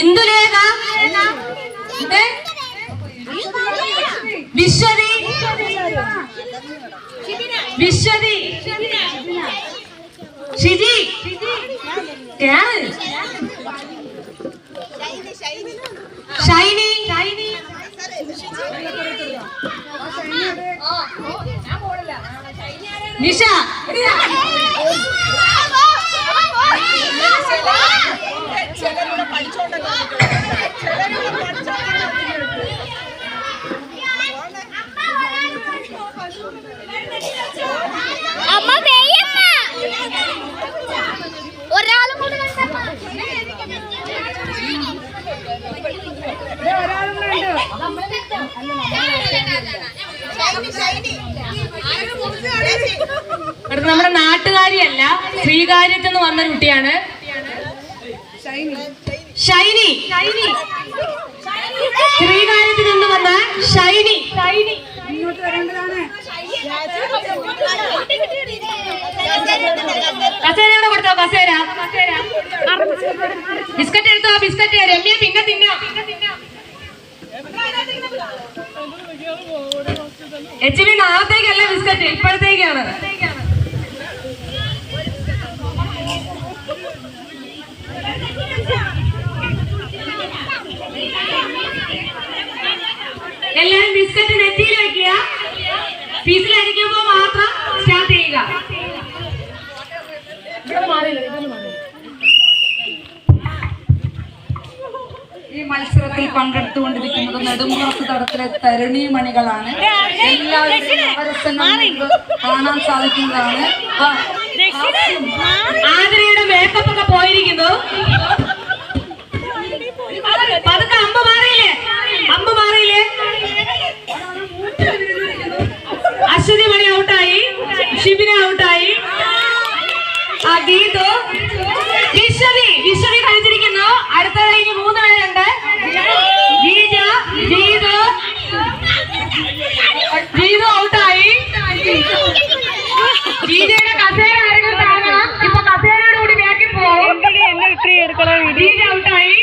ഇന്ദുലേഖ? വിശ്വതി? വിശ്വതി? ഷിജി? ഷൈനി ഷൈനി? നിഷ? കൂടി കണ്ടമ്മ അടുത്ത നമ്മുടെ നാട്ടുകാരിയല്ല ശ്രീകാര്യത്തിൽ നിന്ന് വന്ന കുട്ടിയാണ്. ഷൈനി. ശ്രീകാര്യത്തിൽ നിന്ന് വന്ന ഷൈനി. ഷൈനി. കസേരയുടെ കൊടുത്തോ? കസേര. ബിസ്ക്കറ്റ് എടുത്തോ? ബിസ്ക്കറ്റ്. രമ്യ പിന്നെ തിന്നോ. എച്ച് ബി നാളത്തേക്കല്ല ബിസ്ക്കറ്റ്? ഇപ്പോഴത്തേക്കാണ്. പീസിലടിക്കുമ്പോൾ മാത്രം സ്റ്റാർട്ട് ചെയ്യുക. ഈ മത്സരത്തിൽ പങ്കെടുത്തുകൊണ്ടിരിക്കുന്നത് നെടുമ്പുറത്ത് തടത്തിലെ തരുണീമണികളാണ് എല്ലാവരുടെയും നവരസങ്ങൾ നമുക്ക് കാണാൻ സാധിക്കുന്നതാണ്. ആതിരയുടെ മേക്കപ്പൊക്കെ പോയിരിക്കുന്നു. ഷിബിന ഔട്ടായി ഗീതു. വിശ്വതി വിശ്വതി കളിച്ചിരിക്കുന്നു. അടുത്ത കളിയിൽ മൂന്ന് പേരുണ്ട് ഗീജ ഗീതു. ഗീതു ഔട്ടായി. ഗീജയുടെ കസേര ആരെങ്കിലും താങ്ങണം ഇപ്പൊ കസേരയോട് കൂടി ബാക്കി പോകും ഗീജ ഔട്ടായി.